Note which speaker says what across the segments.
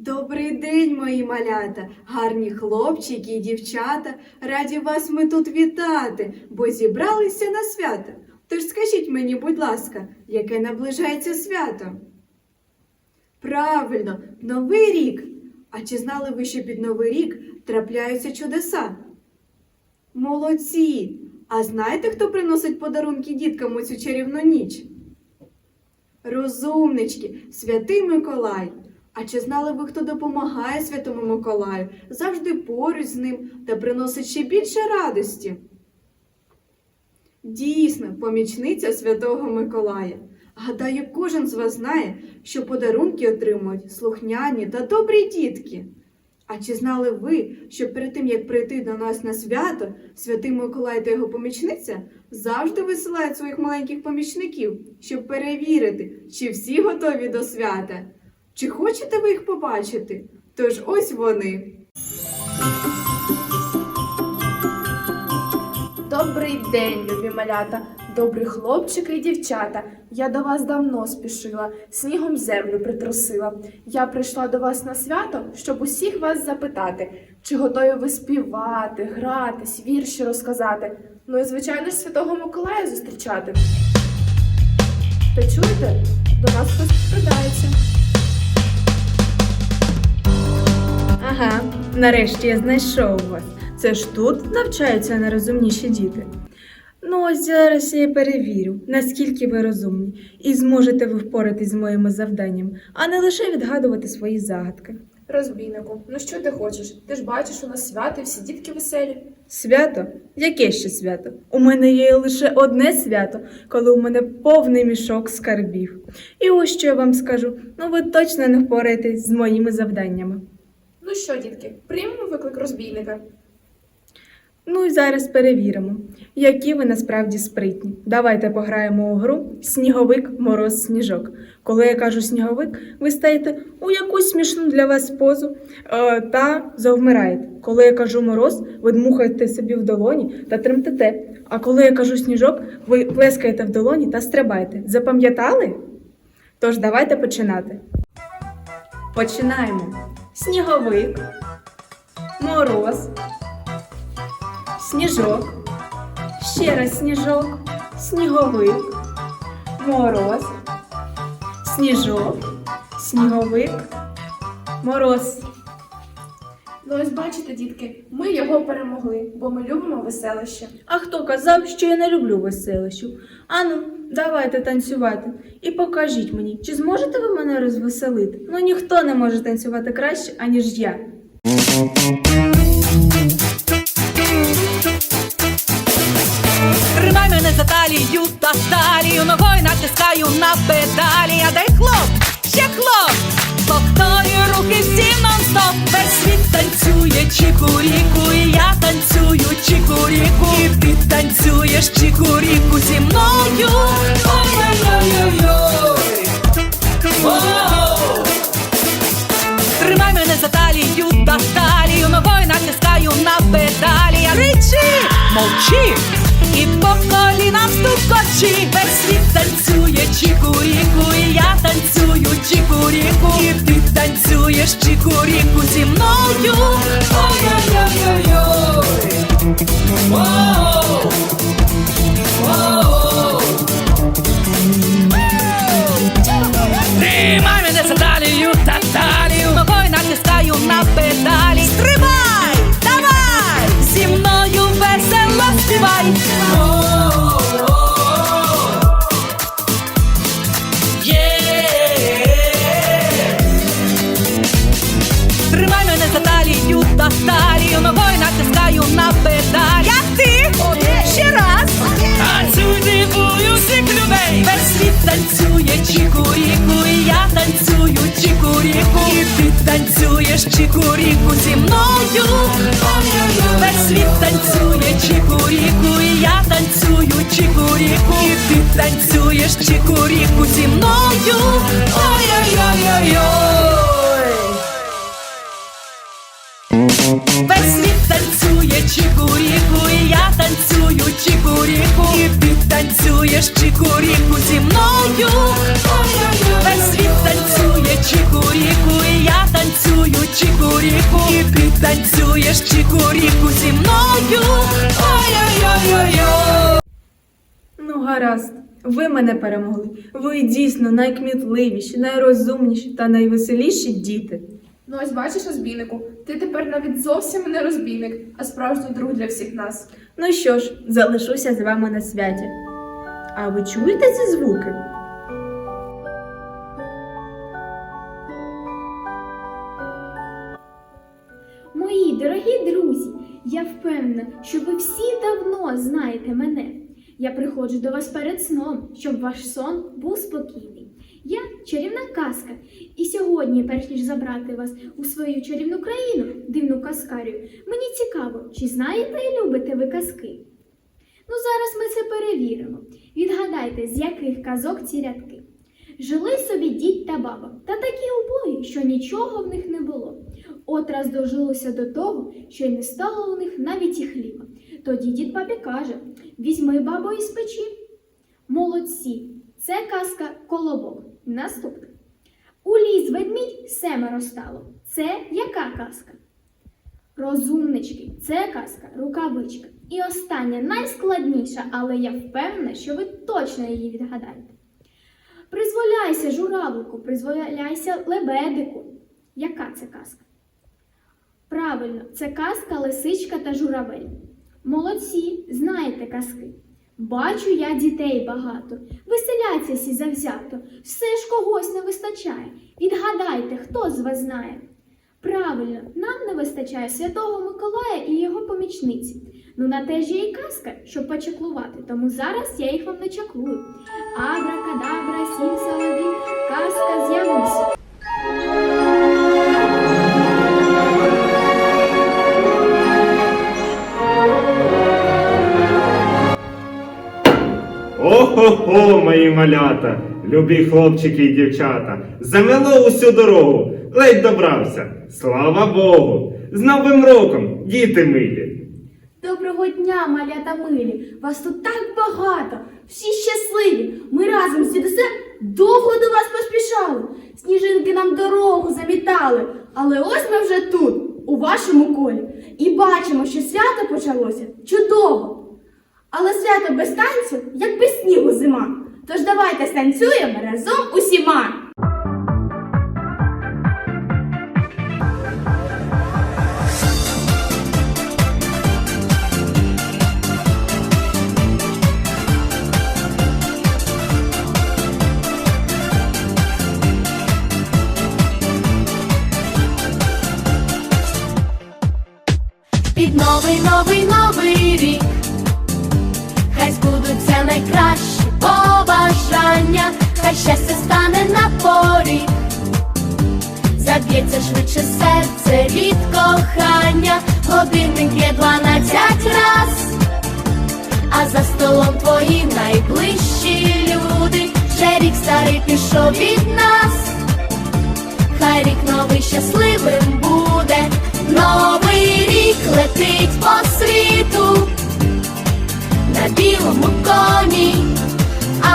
Speaker 1: Добрий день, мої малята, гарні хлопчики і дівчата. Раді вас ми тут вітати, бо зібралися на свято. Тож скажіть мені, будь ласка, яке наближається свято? Правильно, Новий рік. А чи знали ви, що під Новий рік трапляються чудеса? Молодці! А знаєте, хто приносить подарунки діткам у цю чарівну ніч? Розумнички, святий Миколай. А чи знали ви, хто допомагає святому Миколаю, завжди поруч з ним та приносить ще більше радості? Дійсно, помічниця святого Миколая. Гадаю, кожен з вас знає, що подарунки отримують слухняні та добрі дітки. А чи знали ви, що перед тим, як прийти до нас на свято, святий Миколай та його помічниця завжди висилають своїх маленьких помічників, щоб перевірити, чи всі готові до свята? Чи хочете ви їх побачити? Тож ось вони.
Speaker 2: Добрий день, любі малята, добрі хлопчики і дівчата. Я до вас давно спішила, снігом землю притрусила. Я прийшла до вас на свято, щоб усіх вас запитати, чи готові ви співати, гратись, вірші розказати. Ну і звичайно ж Святого Миколая зустрічати. Та чуєте, до нас хтось придається.
Speaker 3: Ага, нарешті я знайшов вас. Це ж тут навчаються найрозумніші діти. Ну, ось зараз я перевірю, наскільки ви розумні, і зможете ви впоратись з моїми завданнями, а не лише відгадувати свої загадки.
Speaker 2: Розбійнику, ну що ти хочеш? Ти ж бачиш, у нас свято і всі дітки веселі.
Speaker 3: Свято? Яке ще свято? У мене є лише одне свято, коли у мене повний мішок скарбів. І ось що я вам скажу: ну ви точно не впораєтесь з моїми завданнями.
Speaker 2: Ну що, дітки, приймемо виклик розбійника.
Speaker 3: Ну і зараз перевіримо, які ви насправді спритні. Давайте пограємо у гру Сніговик, мороз, сніжок. Коли я кажу сніговик, ви стаєте у якусь смішну для вас позу е, та завмираєте. Коли я кажу мороз, ви дмухаєте собі в долоні та тремтете. А коли я кажу сніжок, ви плескаєте в долоні та стрибаєте. Запам'ятали? Тож давайте починати. Починаємо. Сніговик, мороз, сніжок, ще раз сніжок, сніговик, мороз, сніжок, сніговик, мороз.
Speaker 2: Ну ось бачите, дітки, ми його перемогли, бо ми любимо веселище.
Speaker 3: А хто казав, що я не люблю веселищів? Ану, давайте танцювати. І покажіть мені, чи зможете ви мене розвеселити? Ну ніхто не може танцювати краще, аніж я.
Speaker 4: Тримай мене за талію та сталію, ногою натискаю на педалі. А дай хлоп, ще хлоп, повторюю руки всі нон-стоп. Весь світ танцює чікуріку, і я танцюю чікуріку. І ти танцюєш чікуріку зі мною. Ой-ой-ой-ой-ой. Тримай мене за талію та талію, ногою натискаю на педалі. Я кричи, мовчи, і по колінам стукочі. Весь світ танцює чікуріку, і я танцюю чікуріку. І ти танцюєш чікуріку зі мною. Ой-ой-ой-ой-ой. Танцюєш чікуріку зі мною Весь світ танцює чікуріку І я танцюю чікуріку І ти танцюєш чікуріку зі мною Весь світ танцює чікуріку, і я танцюю чікуріку, і ти танцюєш чікуріку зі мною. Весь світ танцює чікуріку, і я танцюю чікуріку І підтанцюєш чікуріку зі мною
Speaker 3: Ну, гаразд, ви мене перемогли. Ви дійсно найкмітливіші, найрозумніші та найвеселіші діти.
Speaker 2: Ну ось бачиш, розбійнику, ти тепер навіть зовсім не розбійник, а справжній друг для всіх нас.
Speaker 3: Ну що ж, залишуся з вами на святі. А ви чуєте ці звуки?
Speaker 5: Мої дорогі друзі, я впевнена, що ви всі давно знаєте мене. Я приходжу до вас перед сном, щоб ваш сон був спокійний. Я чарівна казка, і сьогодні, перш ніж забрати вас у свою чарівну країну, дивну казкарію, мені цікаво, чи знаєте і любите ви казки? Ну, зараз ми це перевіримо. Відгадайте, з яких казок ці рядки. Жили собі дід та баба, та такі убогі, що нічого в них не було. От раз дожилося до того, що й не стало у них навіть і хліба. Тоді дід бабі каже: візьми бабу із печі. Молодці, це казка колобок. Наступне. У ліс ведмідь семеро стало. Це яка казка? Розумнички, це казка, рукавичка. І остання найскладніша, але я впевнена, що ви точно її відгадаєте. Призволяйся, журавлику, призволяйся лебедику. Яка це казка? Правильно, це казка Лисичка та журавель. Молодці, знаєте казки. Бачу я дітей багато, веселяться всі завзято, все ж когось не вистачає. Відгадайте, хто з вас знає? Правильно, нам не вистачає Святого Миколая і його помічниці. Ну на те ж є і казка, щоб почаклувати, тому зараз я їх вам не чаклую. Абракадабра, сім саладин, казка з'явися.
Speaker 6: Мої малята, любі хлопчики і дівчата, замело усю дорогу, ледь добрався. Слава Богу! З Новим роком, діти милі!
Speaker 5: Доброго дня, малята милі! Вас тут так багато, всі щасливі. Ми разом з дідусем довго до вас поспішали. Сніжинки нам дорогу замітали. Але ось ми вже тут, у вашому колі, і бачимо, що свято почалося чудово. Але свято без танцю, як без снігу зима. Тож давайте станцюємо разом усіма.
Speaker 7: новий, новий, новий щастя стане на порі. Заб'ється швидше серце від кохання, годинник є дванадцять раз, а за столом твої найближчі люди, ще рік старий пішов від нас. Хай рік новий щасливим буде, новий рік летить по світу, на білому коні,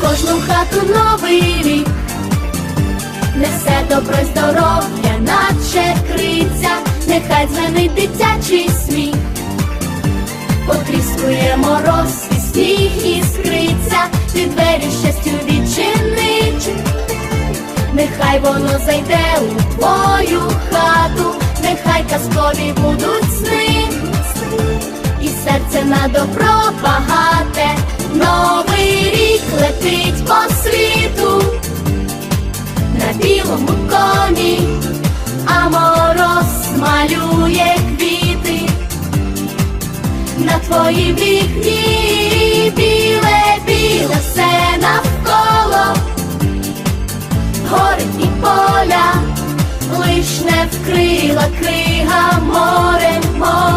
Speaker 7: Кожну хату новий рік. Несе добро здоров'я, наче криця, нехай дзвенить дитячий сміх, потріскує мороз і сніг іскриться, ти двері щастю відчинить. Нехай воно зайде у твою хату, нехай казкові будуть сни, і серце на добро багате, новий рік летить по світу, на білому коні, а мороз малює квіти, на твої вікні біле, біле все навколо. Гори і поля, вкрила крига, море, море,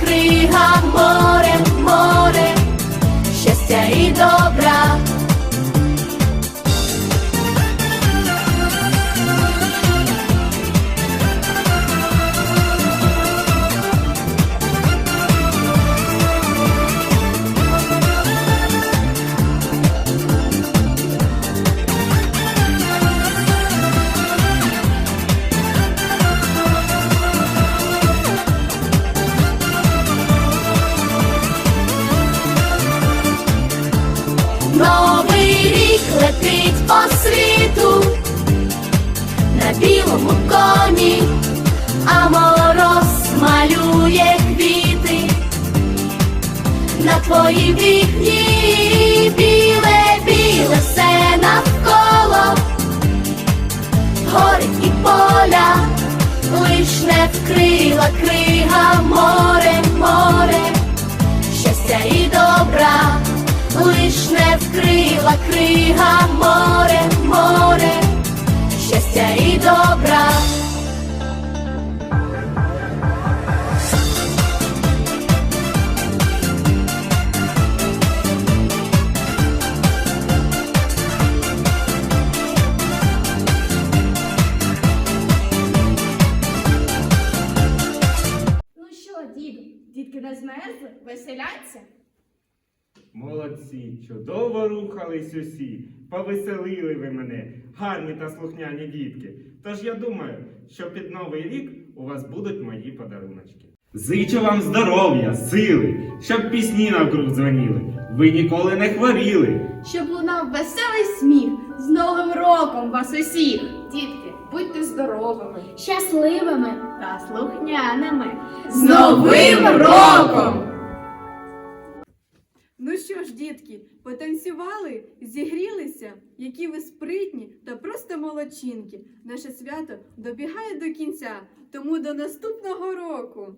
Speaker 7: крига, море, море, щастя і добра. Твої вікні, біле, біле все навколо, горить і поля, лиш не вкрила крига, море, море, щастя і добра лиш не вкрила крига, море, море, щастя і добра.
Speaker 2: Дітки не змерзли, веселяться?
Speaker 6: Молодці, чудово рухались усі, повеселили ви мене, гарні та слухняні дітки. Тож я думаю, що під новий рік у вас будуть мої подаруночки. Зичу вам здоров'я, сили, щоб пісні навкруг дзвоніли, ви ніколи не хворіли.
Speaker 2: Щоб лунав веселий сміх, з Новим роком вас усіх! Дітки, будьте здоровими!
Speaker 5: Щасливими!
Speaker 2: та слухняними.
Speaker 1: З Новим роком! Ну що ж, дітки, потанцювали, зігрілися, які ви спритні та просто молодчинки. Наше свято добігає до кінця, тому до наступного року.